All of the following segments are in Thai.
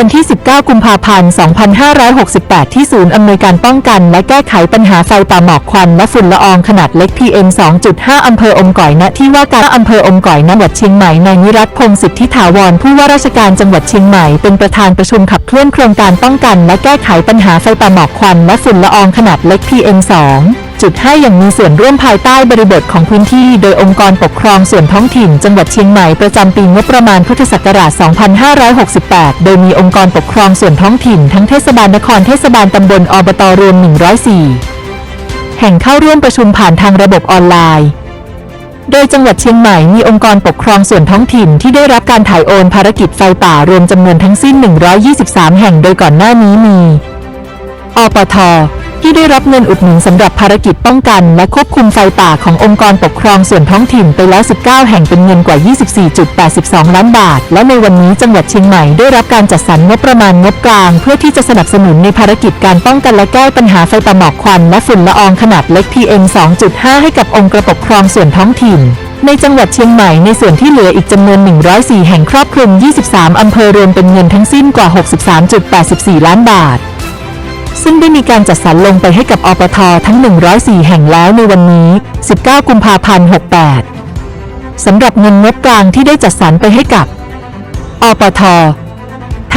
วันที่ 19 กุมภาพันธ์ 2568 ที่ศูนย์อำนวยการป้องกัน และแก้ไขปัญหาไฟป่าหมอกควันและฝุ่นละอองขนาดเล็ก PM 2.5 อำเภออมก่อยณที่ว่าการอำเภออมก่อยจังหวัดเชียงใหม่นายนิรัตพงศ์สิทธิถาวรผู้ว่าราชการจังหวัดเชียงใหม่เป็นประธานประชุมขับเคลื่อนโครงการป้องกัน และแก้ไขปัญหาไฟป่าหมอกควันและฝุ่นละอองขนาดเล็ก PM 2 จุดให้อย่างมีส่วนร่วมภายใต้บริบทของพื้นที่โดยองค์กรปกครองส่วนท้องถิ่น จังหวัดเชียงใหม่ประจำปีงบประมาณพุทธศักราช 2568 โดยมีองค์กรปกครองส่วนท้องถิ่น ทั้งเทศบาลนครเทศบาลตำบลอบตรวม 104 แห่งเข้าร่วมประชุมผ่านทางระบบออนไลน์ โดยจังหวัดเชียงใหม่มีองค์กรปกครองส่วนท้องถิ่นที่ได้รับการถ่ายโอนภารกิจไฟป่ารวมจำนวนทั้งสิ้น 123 แห่งโดยก่อนหน้านี้มี อปท ที่ได้รับเงินอุดหนุนสำหรับภารกิจป้องกัน และควบคุมไฟป่าขององค์กรปกครองส่วนท้องถิ่นไปแล้ว 19 แห่งเป็นเงินกว่า 24.82 ล้านบาท และในวันนี้จังหวัดเชียงใหม่ได้รับการจัดสรรงบประมาณงบกลาง เพื่อที่จะสนับสนุนในภารกิจการป้องกันและแก้ปัญหาไฟป่าหมอกควัน และฝุ่นละอองขนาดเล็ก PM 2.5 ให้กับองค์กรปกครองส่วนท้องถิ่นในจังหวัดเชียงใหม่ในส่วนที่เหลืออีกจำนวน 104 แห่งครอบคลุม 23 อำเภอรวมเป็นเงินทั้งสิ้นกว่า 63.84 ล้านบาท ซึ่งได้มีการจัดสรรลงไปให้กับอปททั้ง 104 แห่งแล้วในวันนี้ 19 กุมภาพันธ์ 68 สำหรับเงินงบกลางที่ได้จัดสรรไปให้กับ อปท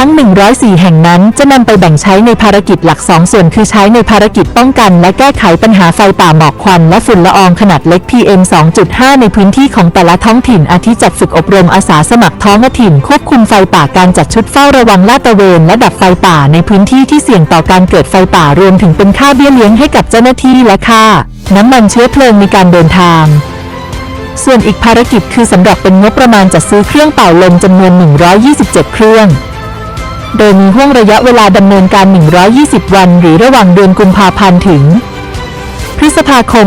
ทั้ง 104 แห่งนั้นจะนำไปแบ่งใช้ในภารกิจหลัก 2 ส่วนคือใช้ในภารกิจป้องกัน และแก้ไขปัญหาไฟป่าหมอกควันและฝุ่นละอองขนาดเล็ก PM 2.5 ในพื้นที่ของแต่ละท้องถิ่นอาทิจัดฝึกอบรมอาสาสมัครท้องถิ่น ควบคุมไฟป่าการจัดชุดเฝ้าระวังลาดตระเวนและดับไฟป่าในพื้นที่ที่เสี่ยงต่อการเกิดไฟป่ารวมถึงเป็นค่าเบี้ยเลี้ยงให้กับเจ้าหน้าที่และค่าน้ำมันเชื้อเพลิงในการเดินทางส่วนอีกภารกิจคือสำหรับเป็นงบประมาณจัดซื้อเครื่องเป่าลมจำนวน 127 เครื่อง โดยมีห่วงระยะเวลาดำเนินการ 120 วัน หรือระหว่างเดือนกุมภาพันธ์ถึง พฤษภาคม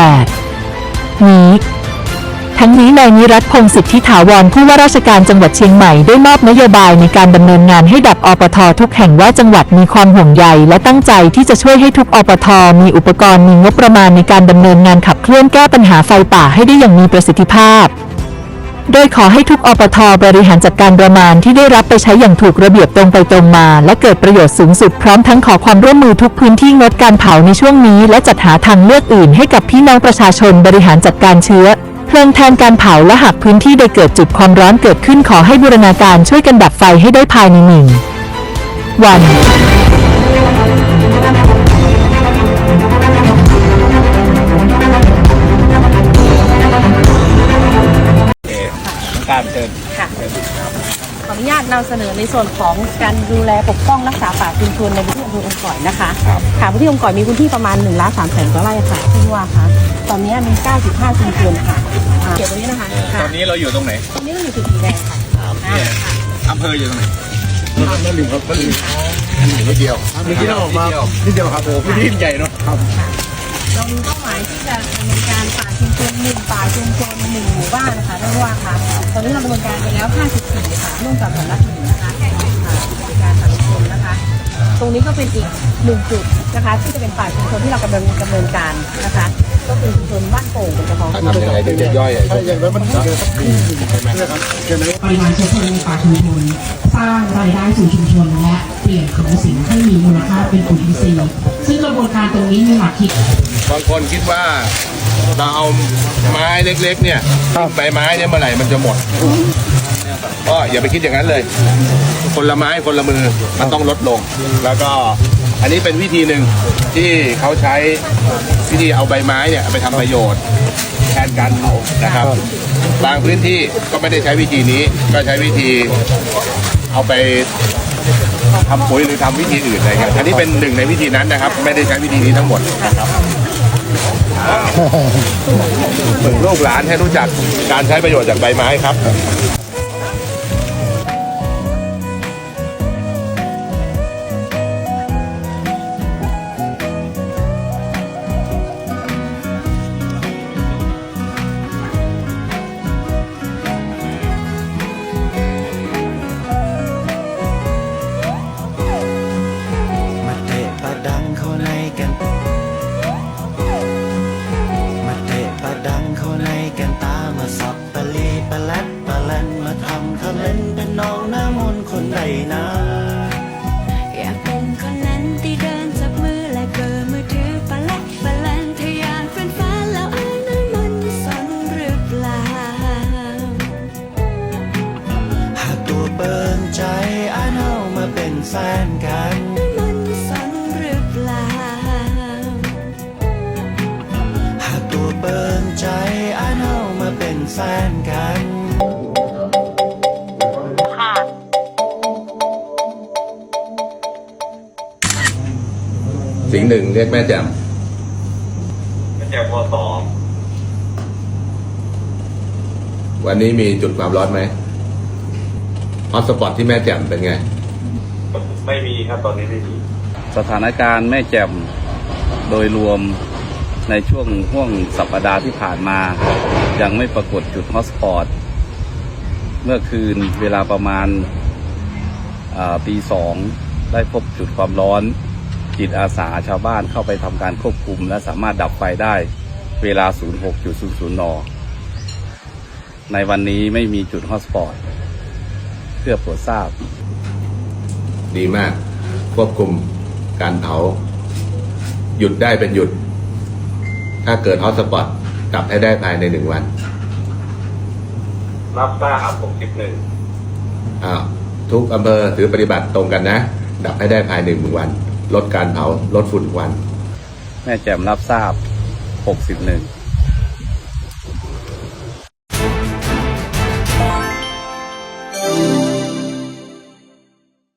2568 นี้ทั้งนี้นายนิรัตพงศิทธิถาวรผู้ว่าราชการจังหวัดเชียงใหม่ได้มอบนโยบายในการดำเนินงานให้ดับอปททุกแห่งว่าจังหวัดมีความห่วงใยและตั้งใจที่จะช่วยให้ทุกอปทมีอุปกรณ์มีงบประมาณในการดำเนินงานขับเคลื่อนแก้ปัญหาไฟป่าให้ได้อย่างมีประสิทธิภาพ โดยขอให้ทุกอปทบริหารจัดการประมาณที่ได้รับไปใช้อย่างถูกระเบียบตรงไปตรงมา และเกิดประโยชน์สูงสุดพร้อมทั้งขอความร่วมมือทุกพื้นที่งดการเผาในช่วงนี้ และจัดหาทางเลือกอื่นให้กับพี่น้องประชาชนบริหารจัดการเชื้อเพลิงแทนการเผาและหากพื้นที่ใดเกิดจุดความร้อนเกิดขึ้นขอให้บูรณาการช่วยกันดับไฟให้ได้ภายในหนึ่งวัน ชิญค่ะ ขออนุญาตนำเสนอในส่วนของการดูแลปกป้องรักษาป่าชุมชนในพื้นที่อำเภอองค์ก่อยนะคะค่ะพื้นที่องค์ก่อยมีพื้นที่ประมาณ1นึ่งล้านสามแสนกว่าไร่ค่ะท่านผู้ว่าคะตอนนี้มี 95ชุมชนค่ะอ่าเกี่ยวตรงนี้นะคะตค่ะอนนี้เราอยู่ตรงไหนตรงนี้เราอยู่จุดสีแดงค่ะอ่าค่ะ อำเภออยู่ตรงไหนนั่นหนึ่งครับนั่นหนึ่งอันหนึ่งนิดเดียวนิดเดียวออกมานิดเดียวครับผมพื้นที่ใหญ่เนาะครับ เรามีเป้าหมายที่จะดำเนินการป่าชุมชนหนึ่งป่าชุมชนหนึ่งหมู่บ้านนะคะท่านผู้ว่าคะตอนนี้เราดำเนินการไปแล้ว 54ค่ะร่วมกับสำนักหนึ่งนะคะค่ะการป่าชุมชนนะคะ ตรงนี้ก็เป็นอีกหนึ่งจุดนะคะที่จะเป็นป่าชุมชนที่เรากำลังดำเนินการนะคะ ก็คือชุมชนบ้านโป่งเป็นเฉพาะทำยังไงถึงจะย่อยถ้าอย่างนั้นมันเจอสักปีหนึ่งใช่ไหมครับเจอไหมปริมาณเชื้อเพลิงในป่าชุมชนสร้างรายได้สู่ชุมชนและเปลี่ยนของสิ่งให้มีมูลค่าเป็นปุ๋ยอินทรีย์ซึ่งกระบวนการตรงนี้มีหลักคิดบางคนคิดว่าเราเอาไม้เล็กๆ เนี่ยใบไม้เนี่ยเมื่อไหร่มันจะหมด ก็อย่าไปคิดอย่างนั้นเลย คนละไม้คนละมือมันต้องลดลง แล้วก็อันนี้เป็นวิธีหนึ่งที่เขาใช้วิธีเอาใบไม้เนี่ยไปทำประโยชน์แทนการเผานะครับ บางพื้นที่ก็ไม่ได้ใช้วิธีนี้ก็ใช้วิธีเอาไปทำปุ๋ยหรือทำวิธีอื่นอะไรเงี้ยอันนี้เป็นหนึ่งในวิธีนั้นนะครับ ไม่ได้ใช้วิธีนี้ทั้งหมดนะครับฝึกลูกหลานให้รู้จักการใช้ประโยชน์จากใบไม้ครับ ใดนะอยากเป็นคนนั้นที่เดินจับมือและเบอร์มือถือปะละปลันทะยานเป็นฟ้าแล้วอ้ายนั้นมันสนหรือเปล่าหากตัวเปิ่นใจอ้านเอามาเป็นแฟนกันมันสนหรือเปล่า หากตัวเปินใจอ่านเอามาเป็นแฟนกัน สิงห์หนึ่งเรียกแม่แจ่มแม่แจ่มวสองวันนี้มีจุดความร้อนไหมฮอตสปอตที่แม่แจ่มเป็นไง ไม่มีครับตอนนี้ไม่มี สถานการณ์แม่แจ่มโดยรวมในช่วงห่วงสัปดาห์ที่ผ่านมา ยังไม่ปรากฏจุดฮอตสปอตเมื่อคืนเวลาประมาณอ่าตีสองได้พบจุดความร้อน จิตอาสาชาวบ้านเข้าไปทำการควบคุม และสามารถดับไฟได้เวลา 06.00 น ในวันนี้ไม่มีจุดฮอตสปอตเพื่อโปรดทราบ ดีมาก ควบคุมการเผา หยุดได้เป็นหยุด ถ้าเกิดฮอตสปอตกลับให้ได้ภายในหนึ่งวัน รับทราบผมสิบหนึ่งอ้าวทุกอำเภอถือปฏิบัติตรงกันนะ ดับให้ได้ภายในหนึ่งวัน ลดการเผาลดฝุ่นควัน แม่แจ่มรับทราบ 61